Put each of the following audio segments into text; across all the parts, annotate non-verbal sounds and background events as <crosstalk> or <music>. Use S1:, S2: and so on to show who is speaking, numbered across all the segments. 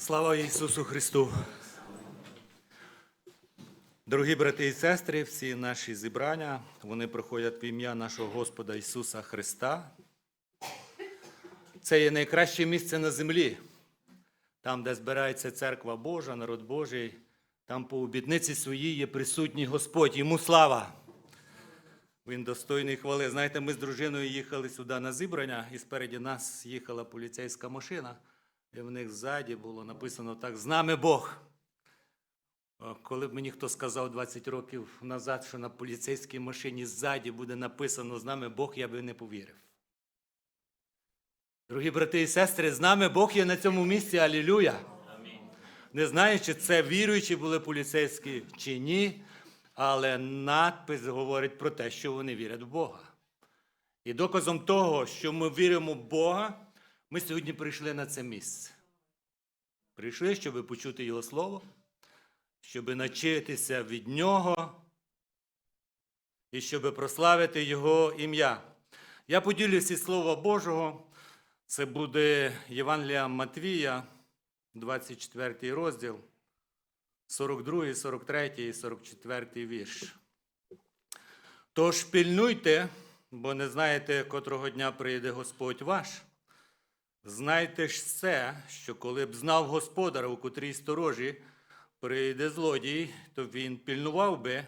S1: Слава Ісусу Христу! Дорогі брати і сестри, всі наші зібрання, вони проходять в ім'я нашого Господа Ісуса Христа. Це є найкраще місце на землі, там, де збирається церква Божа, народ Божий, там по обітниці своїй є присутній Господь. Йому слава! Він достойний хвали. Знаєте, ми з дружиною їхали сюди на зібрання, і спереді нас їхала поліцейська машина, і в них ззаді було написано так: з нами Бог. Коли б мені хто сказав 20 років назад, що на поліцейській машині ззаді буде написано з нами Бог, я би не повірив. Дорогі брати і сестри, з нами Бог є на цьому місці, алілюя. Не знаю, чи це віруючі були поліцейські чи ні, але надпис говорить про те, що вони вірять в Бога. І доказом того, що ми віримо в Бога, ми сьогодні прийшли на це місце. Прийшли, щоб почути Його Слово, щоб навчитися від Нього і щоб прославити Його ім'я. Я поділюся Слова Божого. Це буде Євангелія Матвія, 24 розділ, 42, 43 і 44 вірш. Тож пильнуйте, бо не знаєте, котрого дня прийде Господь ваш. Знайте ж це, що коли б знав господар, у котрій сторожі прийде злодій, то він пильнував би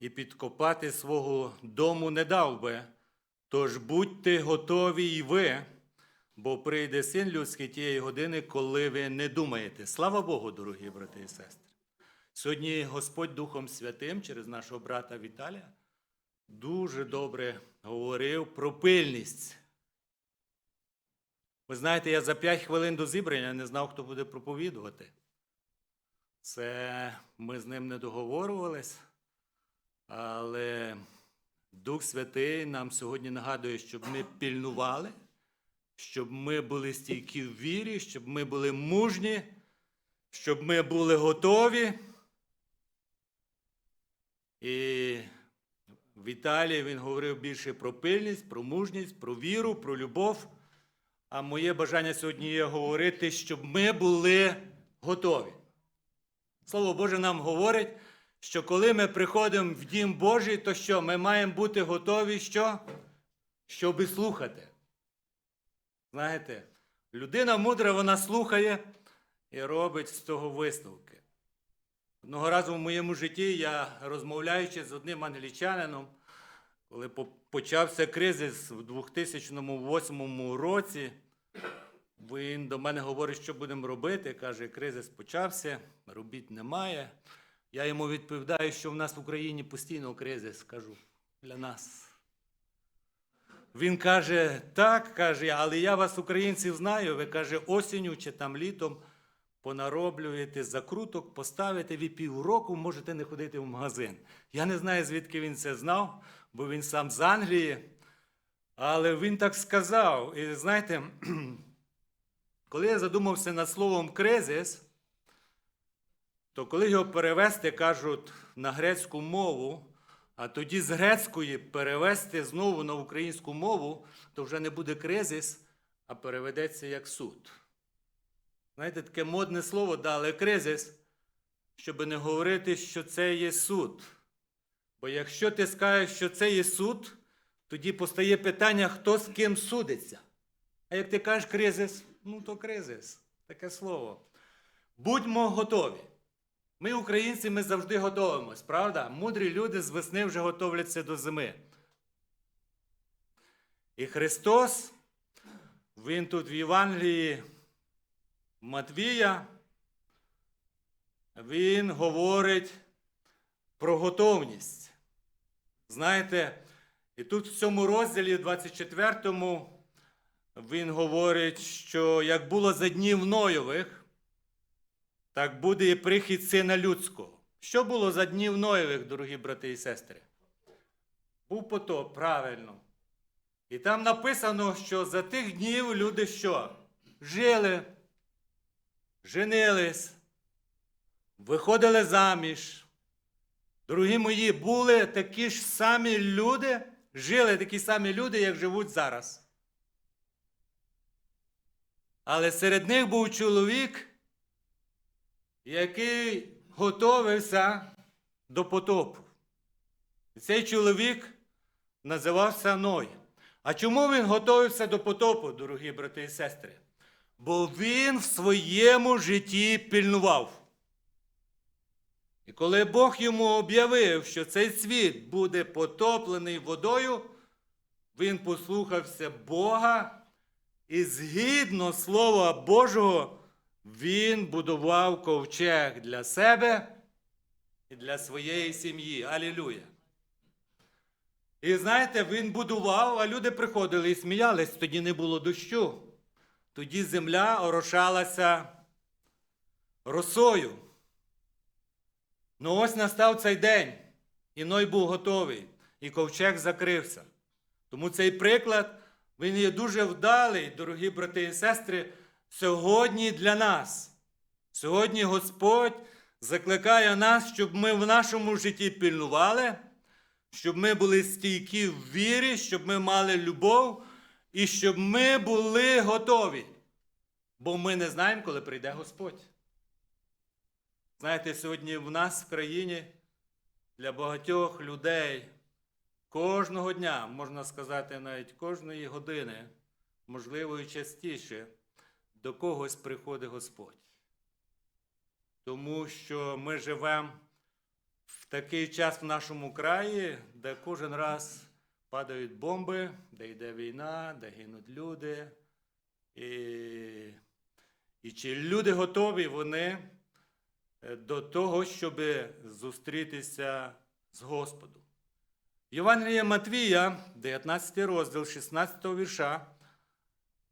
S1: і підкопати свого дому не дав би. Тож будьте готові й ви, бо прийде син людський тієї години, коли ви не думаєте. Слава Богу, дорогі брати і сестри. Сьогодні Господь Духом Святим через нашого брата Віталія дуже добре говорив про пильність. Ви знаєте, я за 5 хвилин до зібрання не знав, хто буде проповідувати. Це ми з ним не договорювались, але Дух Святий нам сьогодні нагадує, щоб ми пільнували, щоб ми були стійкі в вірі, щоб ми були мужні, щоб ми були готові. І в Італії він говорив більше про пильність, про мужність, про віру, про любов. А моє бажання сьогодні є говорити, щоб ми були готові. Слово Боже нам говорить, що коли ми приходимо в Дім Божий, то що? Ми маємо бути готові, що? Щоби слухати. Знаєте, людина мудра, вона слухає і робить з того висновки. Одного разу в моєму житті я, розмовляючи з одним англічанином, коли почався кризис в 2008 році, він до мене говорить, що будемо робити. Каже, кризис почався, робіт немає. Я йому відповідаю, що в нас в Україні постійно кризис, кажу, для нас. Він каже, так, каже, але я вас, українців, знаю. Ви каже, осінню чи там літом понароблюєте закруток, поставите, ви півроку можете не ходити в магазин. Я не знаю, звідки він це знав, бо він сам з Англії. Але він так сказав. І знаєте, <clears throat> коли я задумався над словом кризис, то коли його перевести, кажуть, на грецьку мову, а тоді з грецької перевести знову на українську мову, то вже не буде кризис, а переведеться як суд. Знаєте, таке модне слово дали кризис, щоб не говорити, що це є суд. Бо якщо ти скажеш, що це є суд, тоді постає питання, хто з ким судиться. А як ти кажеш кризис, ну то кризис, таке слово. Будьмо готові. Ми, українці, ми завжди готуємось, правда? Мудрі люди з весни вже готовляться до зими. І Христос, Він тут в Євангелії Матвія, Він говорить про готовність. Знаєте, і тут в цьому розділі 24, му він говорить, що як було за днів Нойових, так буде і прихід сина людського. Що було за днів Ноєвих, дорогі брати і сестри? Був потоп, правильно. І там написано, що за тих днів люди що? Жили, женились, виходили заміж. Дорогі мої, були такі ж самі люди, жили такі самі люди, як живуть зараз. Але серед них був чоловік, який готовився до потопу. І Цей чоловік називався Ной. А чому він готовився до потопу, дорогі брати і сестри? Бо він в своєму житті пільнував. І коли Бог йому об'явив, що цей світ буде потоплений водою, він послухався Бога і згідно Слова Божого, він будував ковчег для себе і для своєї сім'ї. Алілуя! І знаєте, він будував, а люди приходили і сміялись, тоді не було дощу. Тоді земля орошалася росою. Ну ось настав цей день, і Ной був готовий, і ковчег закрився. Тому цей приклад, він є дуже вдалий, дорогі брати і сестри, сьогодні для нас. Сьогодні Господь закликає нас, щоб ми в нашому житті пильнували, щоб ми були стійкі в вірі, щоб ми мали любов і щоб ми були готові. Бо ми не знаємо, коли прийде Господь. Знаєте, сьогодні в нас в країні для багатьох людей кожного дня, можна сказати, навіть кожної години, можливо, і частіше, до когось приходить Господь. Тому що ми живемо в такий час в нашому краї, де кожен раз падають бомби, де йде війна, де гинуть люди. І, і чи люди готові вони до того, щоб зустрітися з Господом? Євангелія Матвія, 19 розділ, 16 вірша,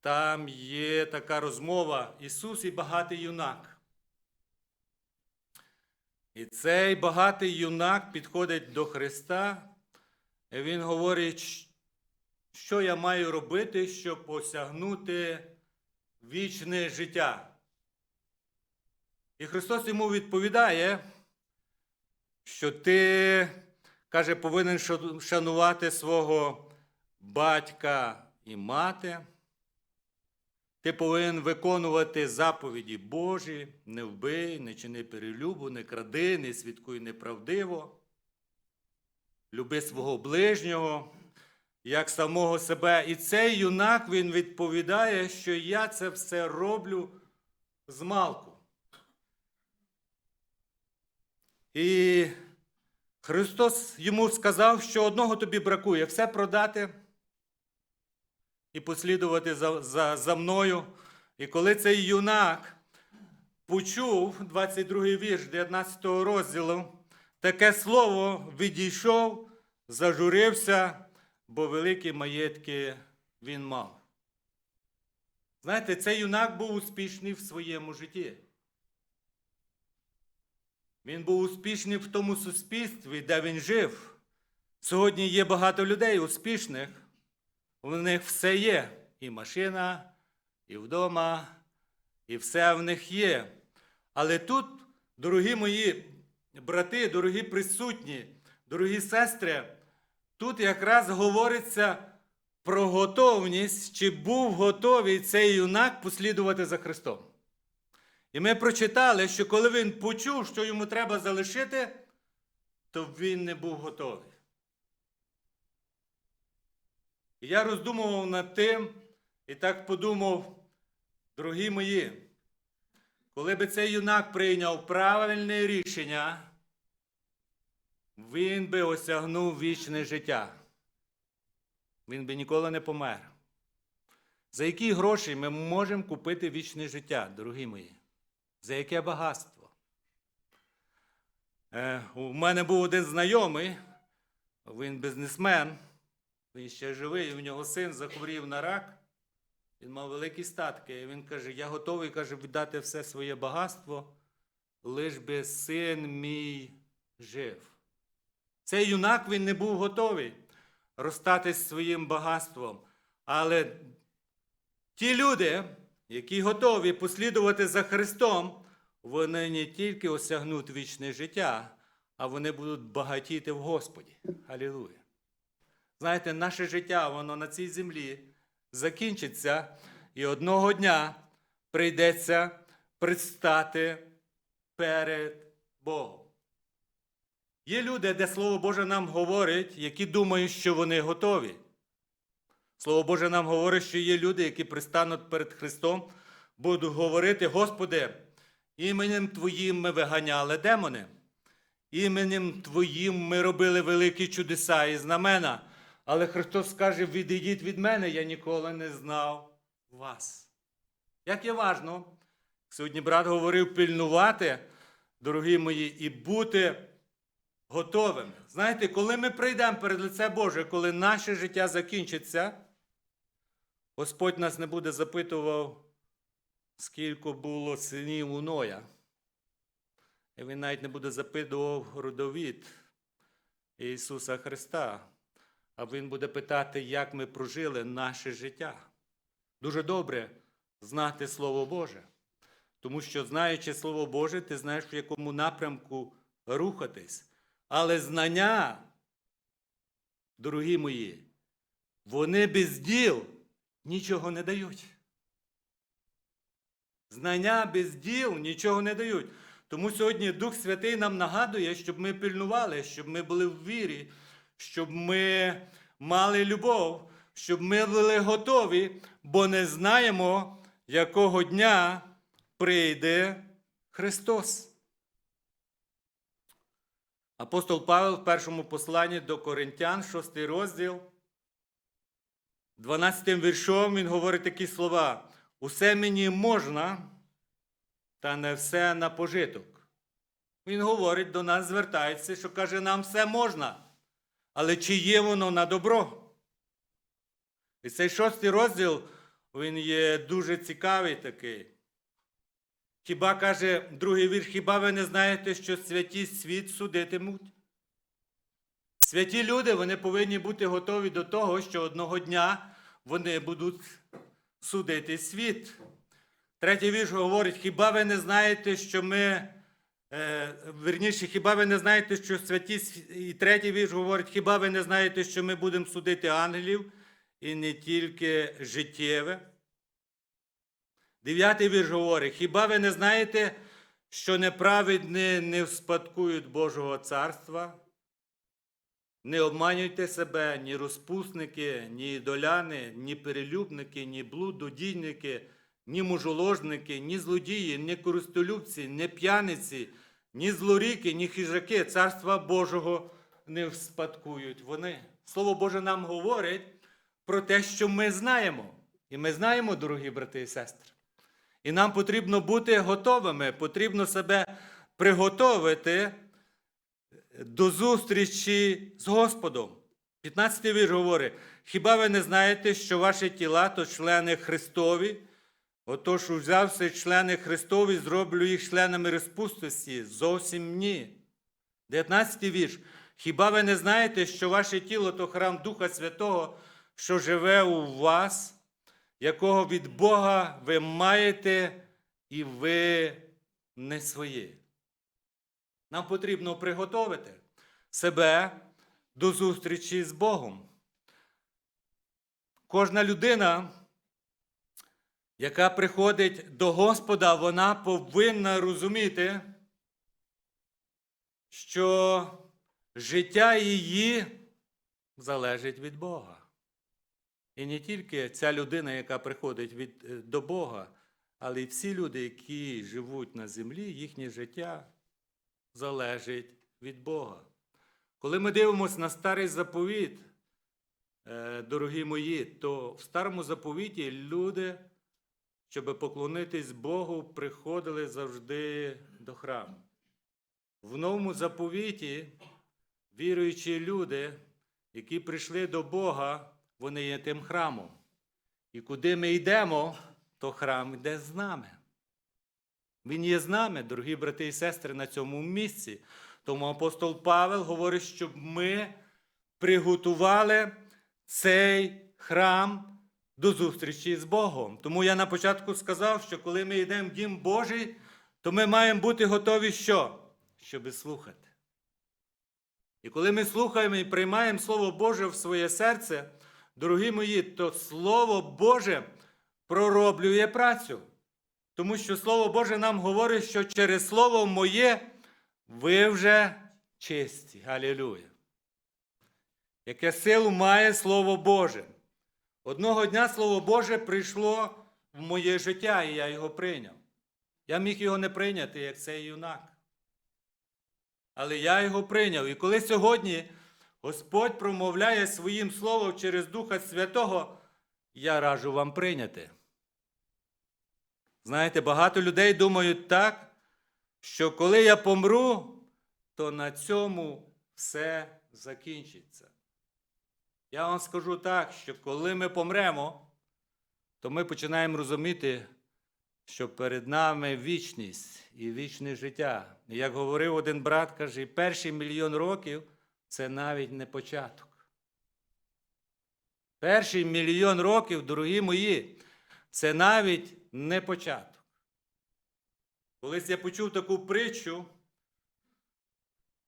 S1: там є така розмова Ісус і багатий юнак. І цей багатий юнак підходить до Христа, і він говорить, що я маю робити, щоб осягнути вічне життя. І Христос йому відповідає, що ти, каже, повинен шанувати свого батька і мати. Ти повинен виконувати заповіді Божі, не вбий, не чини перелюбу, не кради, не свідкуй неправдиво. Люби свого ближнього, як самого себе. І цей юнак він відповідає, що я це все роблю з малку. І Христос йому сказав, що одного тобі бракує все продати і послідувати за, за, за мною. І коли цей юнак почув 22 вірш 19 розділу, таке слово відійшов, зажурився, бо великі маєтки він мав. Знаєте, цей юнак був успішний в своєму житті. Він був успішний в тому суспільстві, де він жив. Сьогодні є багато людей успішних. У них все є. І машина, і вдома, і все в них є. Але тут, дорогі мої брати, дорогі присутні, дорогі сестри, тут якраз говориться про готовність, чи був готовий цей юнак послідувати за Христом. І ми прочитали, що коли він почув, що йому треба залишити, то він не був готовий. І я роздумував над тим і так подумав, дорогі мої, коли би цей юнак прийняв правильне рішення, він би осягнув вічне життя. Він би ніколи не помер. За які гроші ми можемо купити вічне життя, дорогі мої? За яке багатство? Е, у мене був один знайомий, він бізнесмен. Він ще живий, в нього син захворів на рак. Він мав великі статки. І він каже: Я готовий каже, віддати все своє багатство, лиш би син мій жив. Цей юнак він не був готовий розстатись своїм багатством. Але ті люди, які готові послідувати за Христом, вони не тільки осягнуть вічне життя, а вони будуть багатіти в Господі. Алілуя! Знаєте, наше життя, воно на цій землі закінчиться, і одного дня прийдеться предстати перед Богом. Є люди, де Слово Боже нам говорить, які думають, що вони готові. Слово Боже нам говорить, що є люди, які пристануть перед Христом, будуть говорити, Господи, іменем Твоїм ми виганяли демони, іменем Твоїм ми робили великі чудеса і знамена. Але Христос скаже: відійдіть від мене, я ніколи не знав вас. Як є важно, сьогодні брат говорив пильнувати, дорогі мої, і бути готовими. Знаєте, коли ми прийдемо перед лице Боже, коли наше життя закінчиться, Господь нас не буде запитував, скільки було синів у Ноя. І Він навіть не буде запитував родовід Ісуса Христа. А Він буде питати, як ми прожили наше життя. Дуже добре знати Слово Боже. Тому що, знаючи Слово Боже, ти знаєш, в якому напрямку рухатись. Але знання, дорогі мої, вони без діл нічого не дають. Знання без діл нічого не дають. Тому сьогодні Дух Святий нам нагадує, щоб ми пильнували, щоб ми були в вірі, щоб ми мали любов, щоб ми були готові, бо не знаємо, якого дня прийде Христос. Апостол Павел в першому посланні до Коринтян, 6 розділ, 12 віршом він говорить такі слова: Усе мені можна, та не все на пожиток. Він говорить до нас, звертається, що каже, нам все можна, але чи є воно на добро? І цей шостий розділ, він є дуже цікавий такий. Хіба каже другий вірш, хіба ви не знаєте, що святі світ судитимуть? Святі люди вони повинні бути готові до того, що одного дня вони будуть судити світ. Третій вірш говорить, хіба ви не знаєте, що ми. Е, верніше, хіба ви не знаєте, що святі і третій вірш говорить, хіба ви не знаєте, що ми будемо судити ангелів і не тільки життєве? Дев'ятий вірш говорить, хіба ви не знаєте, що неправедні не вспадкують Божого царства? Не обманюйте себе, ні розпусники, ні ідоляни, ні перелюбники, ні блудодійники, ні мужоложники, ні злодії, ні користолюбці, ні п'яниці, ні злоріки, ні хижаки царства Божого не вспадкують вони. Слово Боже нам говорить про те, що ми знаємо. І ми знаємо, дорогі брати і сестри. І нам потрібно бути готовими, потрібно себе приготовити до зустрічі з Господом. 15 вірш говорить: хіба ви не знаєте, що ваші тіла то члени Христові? Отож, узявши члени Христові, зроблю їх членами розпустості. Зовсім ні. 19 вірш. Хіба ви не знаєте, що ваше тіло то храм Духа Святого, що живе у вас, якого від Бога ви маєте, і ви не свої? Нам потрібно приготовити себе до зустрічі з Богом. Кожна людина, яка приходить до Господа, вона повинна розуміти, що життя її залежить від Бога. І не тільки ця людина, яка приходить від, е, до Бога, але й всі люди, які живуть на землі, їхнє життя залежить від Бога. Коли ми дивимося на старий заповіт, е, дорогі мої, то в старому заповіті люди, щоб поклонитись Богу, приходили завжди до храму. В новому заповіті віруючі люди, які прийшли до Бога, вони є тим храмом. І куди ми йдемо, то храм йде з нами. Він є з нами, дорогі брати і сестри, на цьому місці. Тому апостол Павел говорить, щоб ми приготували цей храм до зустрічі з Богом. Тому я на початку сказав, що коли ми йдемо в Дім Божий, то ми маємо бути готові що? Щоби слухати. І коли ми слухаємо і приймаємо Слово Боже в своє серце, дорогі мої, то Слово Боже пророблює працю. Тому що Слово Боже нам говорить, що через Слово моє ви вже чисті. Галілюя. Яке силу має Слово Боже. Одного дня Слово Боже прийшло в моє життя, і я його прийняв. Я міг його не прийняти, як цей юнак. Але я його прийняв. І коли сьогодні Господь промовляє своїм словом через Духа Святого, я раджу вам прийняти. Знаєте, багато людей думають так, що коли я помру, то на цьому все закінчиться. Я вам скажу так, що коли ми помремо, то ми починаємо розуміти, що перед нами вічність і вічне життя. І Як говорив один брат, каже, перший мільйон років це навіть не початок. Перший мільйон років, дорогі мої, це навіть не початок. Колись я почув таку притчу,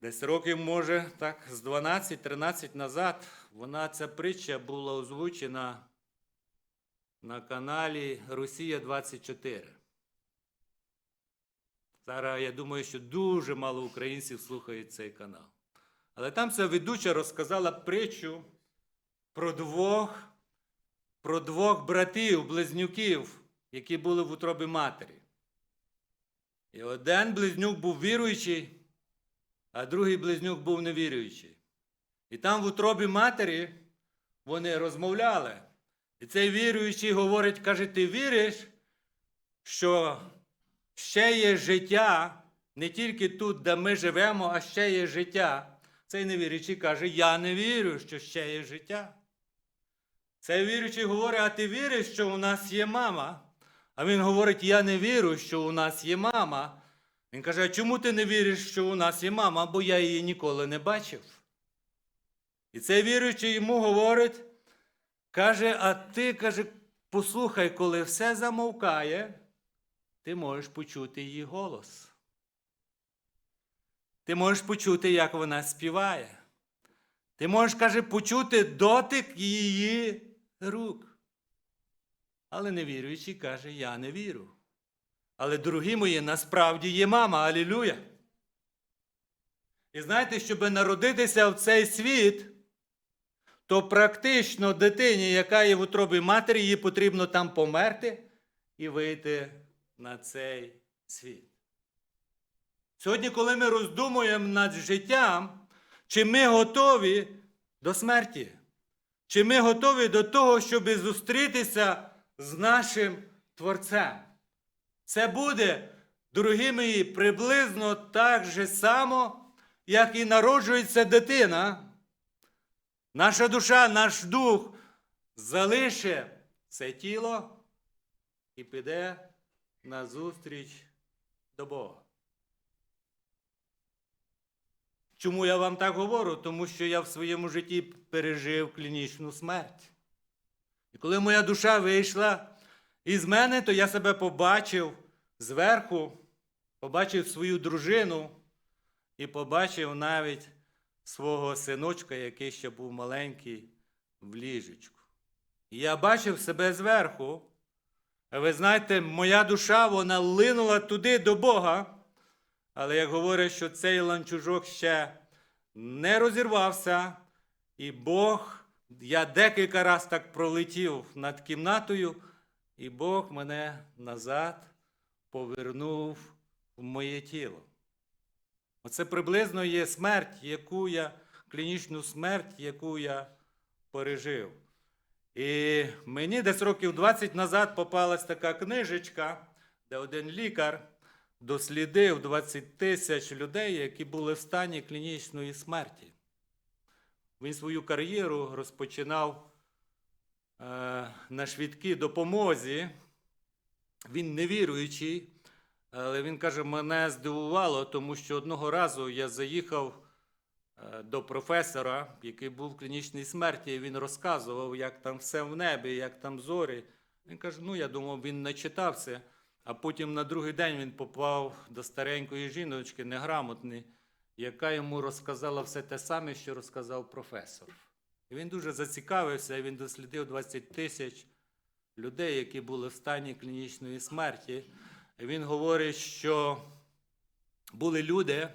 S1: десь років, може, так, з 12-13 назад, вона ця притча була озвучена на каналі Росія 24. Зараз я думаю, що дуже мало українців слухають цей канал. Але там ця ведуча розказала притчу про двох, про двох братів, близнюків, які були в утробі матері. І один близнюк був віруючий, а другий близнюк був невіруючий. І там в утробі матері вони розмовляли. І цей віруючий говорить, каже, ти віриш, що ще є життя не тільки тут, де ми живемо, а ще є життя. Цей невіруючий каже, я не вірю, що ще є життя. Цей віруючий говорить, а ти віриш, що у нас є мама? А він говорить, я не вірю, що у нас є мама. Він каже, а чому ти не віриш, що у нас є мама? Бо я її ніколи не бачив. І цей віруючий йому говорить, каже, а ти, каже, послухай, коли все замовкає, ти можеш почути її голос. Ти можеш почути, як вона співає. Ти можеш, каже, почути дотик її рук. Але невіруючий каже, я не вірю. Але, дорогі мої, насправді є мама, алілюя. І знаєте, щоб народитися в цей світ, то практично дитині, яка є в утробі матері, їй потрібно там померти і вийти на цей світ. Сьогодні, коли ми роздумуємо над життям, чи ми готові до смерті, чи ми готові до того, щоб зустрітися з нашим Творцем. Це буде, дорогі мої, приблизно так же само, як і народжується дитина. Наша душа, наш дух залише це тіло і піде на зустріч до Бога. Чому я вам так говорю? Тому що я в своєму житті пережив клінічну смерть. І коли моя душа вийшла із мене, то я себе побачив зверху, побачив свою дружину і побачив навіть свого синочка, який ще був маленький в ліжечку. І я бачив себе зверху. А ви знаєте, моя душа вона линула туди до Бога. Але як говорять, що цей ланчужок ще не розірвався, і Бог, я декілька разів так пролетів над кімнатою, і Бог мене назад повернув в моє тіло. Оце приблизно є смерть, яку я, клінічну смерть, яку я пережив. І мені десь років 20 назад попалась така книжечка, де один лікар дослідив 20 тисяч людей, які були в стані клінічної смерті. Він свою кар'єру розпочинав е, на швидкій допомозі. Він невіруючий, але він каже, мене здивувало, тому що одного разу я заїхав е, до професора, який був в клінічній смерті, і він розказував, як там все в небі, як там зорі. Він каже, ну я думав, він не читався. А потім на другий день він попав до старенької жіночки, неграмотної, яка йому розказала все те саме, що розказав професор. І він дуже зацікавився, і він дослідив 20 тисяч людей, які були в стані клінічної смерті. він говорить, що були люди,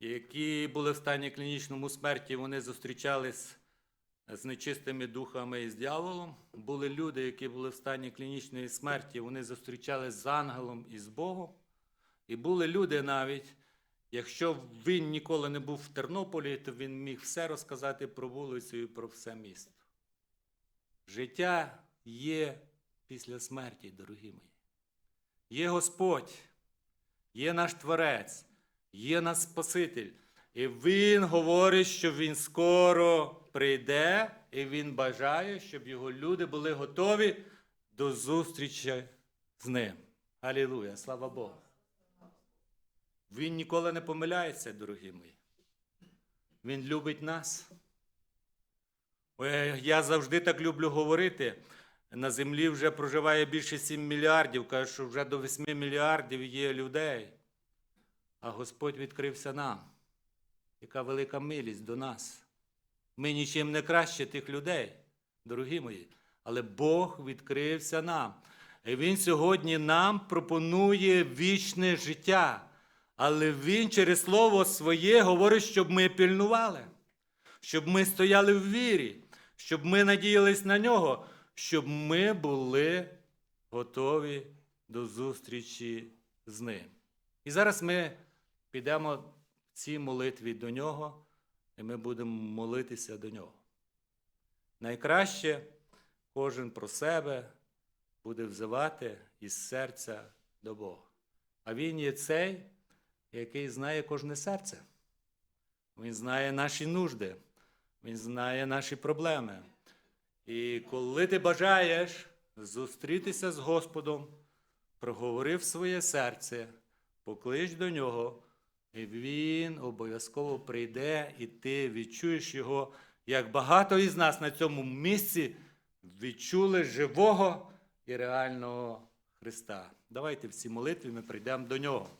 S1: які були в стані клінічному смерті, вони зустрічались з нечистими духами і з дьяволом. Були люди, які були в стані клінічної смерті, вони зустрічались з ангелом і з Богом. І були люди навіть, якщо він ніколи не був в Тернополі, то він міг все розказати про вулицю і про все місто. Життя є після смерті, дорогі мої. Є Господь, є наш Творець, є наш Спаситель. І Він говорить, що Він скоро прийде, і Він бажає, щоб його люди були готові до зустрічі з ним. Алілуя, слава Богу. Він ніколи не помиляється, дорогі мої. Він любить нас. Я завжди так люблю говорити. На землі вже проживає більше 7 мільярдів. Кажуть, що вже до 8 мільярдів є людей. А Господь відкрився нам. Яка велика милість до нас. Ми нічим не краще тих людей, дорогі мої. Але Бог відкрився нам. І Він сьогодні нам пропонує вічне життя. Але Він через Слово своє говорить, щоб ми пильнували, щоб ми стояли в вірі, щоб ми надіялись на нього, щоб ми були готові до зустрічі з ним. І зараз ми підемо в цій молитві до нього, і ми будемо молитися до нього. Найкраще кожен про себе буде взивати із серця до Бога. А Він є цей, який знає кожне серце. Він знає наші нужди, Він знає наші проблеми. І коли ти бажаєш зустрітися з Господом, проговорив своє серце, поклич до нього, він обов'язково прийде, і ти відчуєш його, як багато із нас на цьому місці відчули живого і реального Христа. Давайте в цій молитві ми прийдемо до нього.